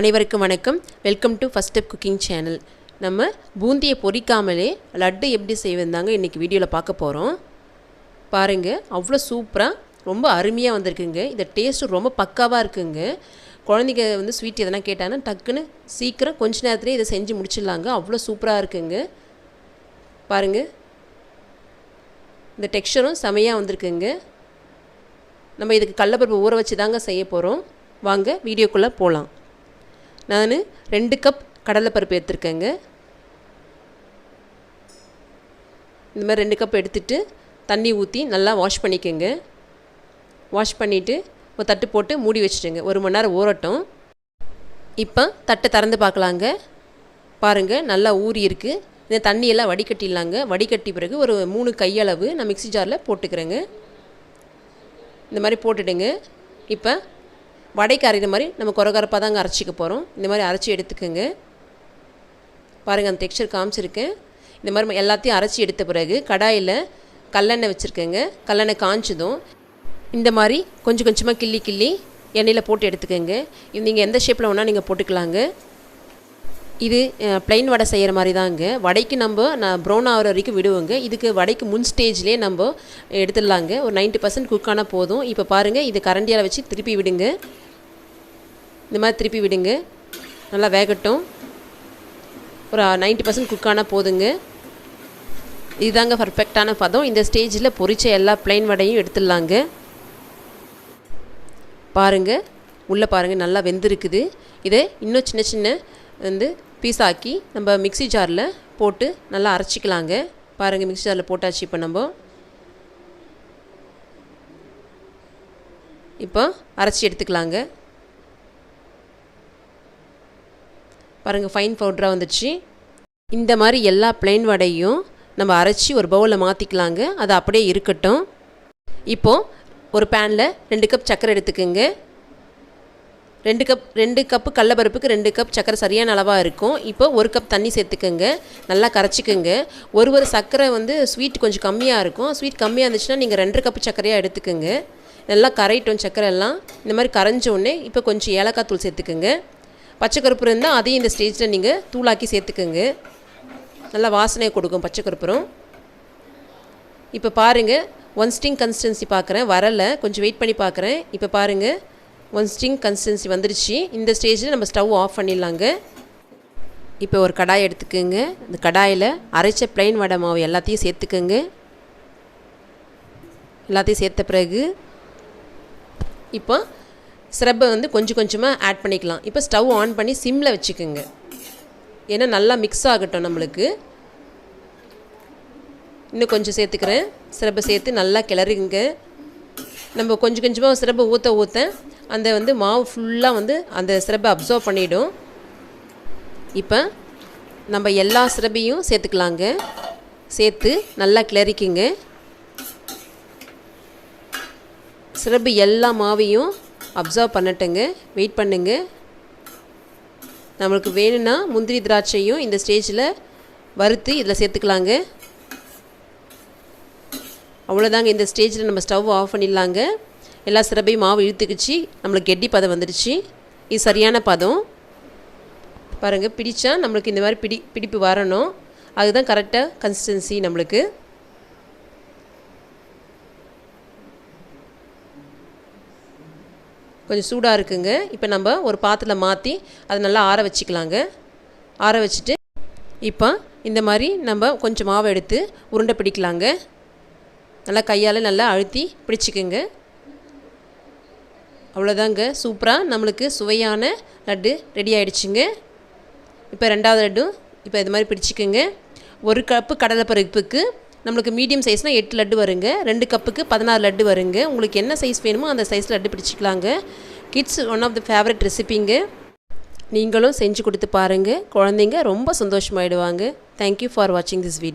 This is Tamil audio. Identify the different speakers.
Speaker 1: அனைவருக்கும் வணக்கம். Welcome to first step cooking channel நம்ம பூந்தியை பொரிக்காமலே லட்டு எப்படி செய்வதாங்க இன்றைக்கி வீடியோவில் பார்க்க போகிறோம் பாருங்கள் அவ்வளோ சூப்பராக ரொம்ப அருமையாக வந்திருக்குங்க. இந்த டேஸ்ட்டு ரொம்ப பக்காவாக இருக்குங்க. குழந்தைங்க வந்து ஸ்வீட் எதனா கேட்டாங்கன்னா டக்குன்னு சீக்கிரம் கொஞ்ச நேரத்துலேயே இதை செஞ்சு முடிச்சிடலாங்க. அவ்வளோ சூப்பராக இருக்குங்க. பாருங்கள் இந்த டெக்ஸ்டரும் செமையாக வந்திருக்குங்க. நம்ம இதுக்கு கடலப்பருப்பு ஊற வச்சு தாங்க செய்ய போகிறோம் வாங்க வீடியோக்குள்ளே போகலாம் நான் ரெண்டு கப் கடலைப்பருப்பு எடுத்துருக்கேங்க. இந்த மாதிரி ரெண்டு கப் எடுத்துட்டு தண்ணி ஊற்றி நல்லா வாஷ் பண்ணிக்கோங்க. வாஷ் பண்ணிவிட்டு ஒரு தட்டு போட்டு மூடி வச்சுட்டுங்க. ஒரு மணி நேரம் ஊறட்டும். இப்போ தட்டை திறந்து பார்க்கலாங்க. பாருங்கள் நல்லா ஊறி இருக்குது இந்த தண்ணியெல்லாம் வடிகட்டிடலாங்க. வடிகட்டி பிறகு ஒரு மூணு கையளவு நான் மிக்ஸி ஜாரில் போட்டுக்கிறேங்க. இந்த மாதிரி போட்டுடுங்க இப்போ வடைக்கு அரைகிற மாதிரி நம்ம குறகரப்பாக தாங்க அரைச்சிக்க போகிறோம் இந்த மாதிரி அரைச்சி எடுத்துக்கோங்க. பாருங்கள் அந்த டெக்ஸ்சர் காமிச்சிருக்கேன் இந்த மாதிரி எல்லாத்தையும் அரைச்சி எடுத்த பிறகு கடாயில் கல்லெண்ணெய் வச்சுருக்கேங்க. கல்லெண்ணெய் காய்ச்சதும் இந்த மாதிரி கொஞ்சம் கொஞ்சமாக கிள்ளி கிள்ளி எண்ணெயில் போட்டு எடுத்துக்கோங்க. இது நீங்கள் எந்த ஷேப்பில் வேணால் நீங்கள் போட்டுக்கலாங்க. இது ப்ளைன் வடை செய்கிற மாதிரி தாங்க வடைக்கு நம்ம நான் ப்ரௌன் ஆகிற வரைக்கும் விடுவோங்க. இதுக்கு வடைக்கு முன் ஸ்டேஜ்லேயே நம்ம எடுத்துடலாங்க. ஒரு நைன்ட்டி பர்சன்ட் குக் ஆனால் போதும். இப்போ பாருங்கள் இது கரண்டியால் வச்சு திருப்பி விடுங்க. இந்த மாதிரி திருப்பி விடுங்க. நல்லா வேகட்டும். ஒரு நைன்ட்டி பர்சன்ட் குக் ஆனால் போதுங்க. இதுதாங்க பர்ஃபெக்டான பதம். இந்த ஸ்டேஜில் பொறிச்ச எல்லா ப்ளைன் வடையும் எடுத்துடலாங்க. பாருங்கள் உள்ளே பாருங்கள் நல்லா வெந்திருக்குது. இதை இன்னும் சின்ன சின்ன வந்து பீஸ் ஆக்கி நம்ம மிக்ஸி ஜாரில் போட்டு நல்லா அரைச்சிக்கலாங்க. பாருங்கள் மிக்சி ஜாரில் போட்டாச்சு இப்போ நம்ம. இப்போ அரைச்சி எடுத்துக்கலாங்க. பாருங்கள் ஃபைன் பவுட்ராக வந்துடுச்சு இந்த மாதிரி எல்லா பிளைன் வடையும் நம்ம அரைச்சி ஒரு பவுலில் மாற்றிக்கலாங்க அது அப்படியே இருக்கட்டும். இப்போது ஒரு பேனில் ரெண்டு கப் சர்க்கரை எடுத்துக்கோங்க. ரெண்டு கப் ரெண்டு கப்பு கடலப்பருப்புக்கு ரெண்டு கப் சர்க்கரை சரியான அளவாக இருக்கும். இப்போ ஒரு கப் தண்ணி சேர்த்துக்கோங்க. நல்லா கரைச்சிக்கோங்க. ஒரு ஒரு சர்க்கரை வந்து ஸ்வீட் கொஞ்சம் கம்மியாக இருக்கும். ஸ்வீட் கம்மியாக இருந்துச்சுன்னா நீங்கள் ரெண்டு கப்பு சர்க்கரையாக எடுத்துக்கோங்க. நல்லா கரையிட்டோம் சர்க்கரை எல்லாம். இந்த மாதிரி கரைஞ்ச உடனே இப்போ கொஞ்சம் ஏலக்காய் தூள் சேர்த்துக்கோங்க. பச்சை கருப்பு இருந்தால் அதையும் இந்த ஸ்டேஜில் நீங்கள் தூளாக்கி சேர்த்துக்கோங்க. நல்லா வாசனையை கொடுக்கும் பச்சை கருப்புரம் இப்போ பாருங்கள் ஒன் ஸ்டிங் கன்சிஸ்டன்சி பார்க்குறேன் வரலை. கொஞ்சம் வெயிட் பண்ணி பார்க்குறேன் இப்போ பாருங்கள் ஒன் ஸ்டிங் கன்சிஸ்டன்சி வந்துருச்சு. இந்த ஸ்டேஜில் நம்ம ஸ்டவ் ஆஃப் பண்ணிடலாங்க. இப்போ ஒரு கடாய் எடுத்துக்கோங்க. இந்த கடாயில் அரைச்ச பிளைன் வடை மாவு எல்லாத்தையும் சேர்த்துக்கோங்க. எல்லாத்தையும் சேர்த்த பிறகு இப்போ சிரப்பை வந்து கொஞ்சம் கொஞ்சமாக ஆட் பண்ணிக்கலாம். இப்போ ஸ்டவ் ஆன் பண்ணி சிம்மில் வச்சுக்கோங்க. ஏன்னா நல்லா மிக்ஸ் ஆகட்டும் நம்மளுக்கு. இன்னும் கொஞ்சம் சேர்த்துக்கிறேன். சிரப்பை சேர்த்து நல்லா கிளறுங்க. நம்ம கொஞ்சம் கொஞ்சமாக சிரப்பை ஊற்ற ஊற்ற அந்த வந்து மாவு ஃபுல்லாக வந்து அந்த சிரப்பை அப்சர்வ் பண்ணிவிடும் இப்போ நம்ம எல்லா சிரப்பையும் சேர்த்துக்கலாங்க. சேர்த்து நல்லா கிளறிக்குங்க. சிரப்பு எல்லா மாவையும் அப்சர்வ் பண்ணட்டுங்க. வெயிட் பண்ணுங்க. நம்மளுக்கு வேணும்னா முந்திரி திராட்சையும் இந்த ஸ்டேஜில் வறுத்து இதில் சேர்த்துக்கலாங்க. அவ்வளோதாங்க இந்த ஸ்டேஜில் நம்ம ஸ்டவ் ஆஃப் பண்ணிடலாங்க. எல்லா சிறப்பையும் மாவு இழுத்துக்குச்சு. நம்மளுக்கு கெட்டி பதம் வந்துடுச்சு. இது சரியான பதம். பாருங்கள் பிடிச்சா நம்மளுக்கு இந்த மாதிரி பிடி பிடிப்பு வரணும். அதுதான் கரெக்டாக கன்சிஸ்டன்சி நம்மளுக்கு. கொஞ்சம் சூடாக இருக்குங்க. இப்போ நம்ம ஒரு பாத்திரத்தில் மாற்றி அதை நல்லா ஆற வச்சுக்கலாங்க. ஆற வச்சுட்டு இப்போ இந்த மாதிரி நம்ம கொஞ்சம் மாவை எடுத்து உருண்டை பிடிக்கலாங்க. நல்லா கையால் நல்லா அழுத்தி பிடிச்சிக்குங்க. அவ்வளோதாங்க சூப்பராக நம்மளுக்கு சுவையான லட்டு ரெடி ஆகிடுச்சுங்க இப்போ ரெண்டாவது லட்டும் இப்போ இது மாதிரி பிடிச்சிக்கோங்க. ஒரு கப்பு கடலைப்பருப்புக்கு நம்மளுக்கு மீடியம் சைஸ்னால் எட்டு லட்டு வருங்க. ரெண்டு கப்புக்கு பதினாறு லட்டு வருங்க. உங்களுக்கு என்ன சைஸ் வேணுமோ அந்த சைஸில் laddu பிடிச்சிக்கலாங்க. Kids one of the favourite ரெசிபிங்க நீங்களும் செஞ்சு கொடுத்து பாருங்கள் குழந்தைங்க ரொம்ப சந்தோஷமாயிடுவாங்க. தேங்க்யூ ஃபார் வாட்சிங் திஸ் வீடியோ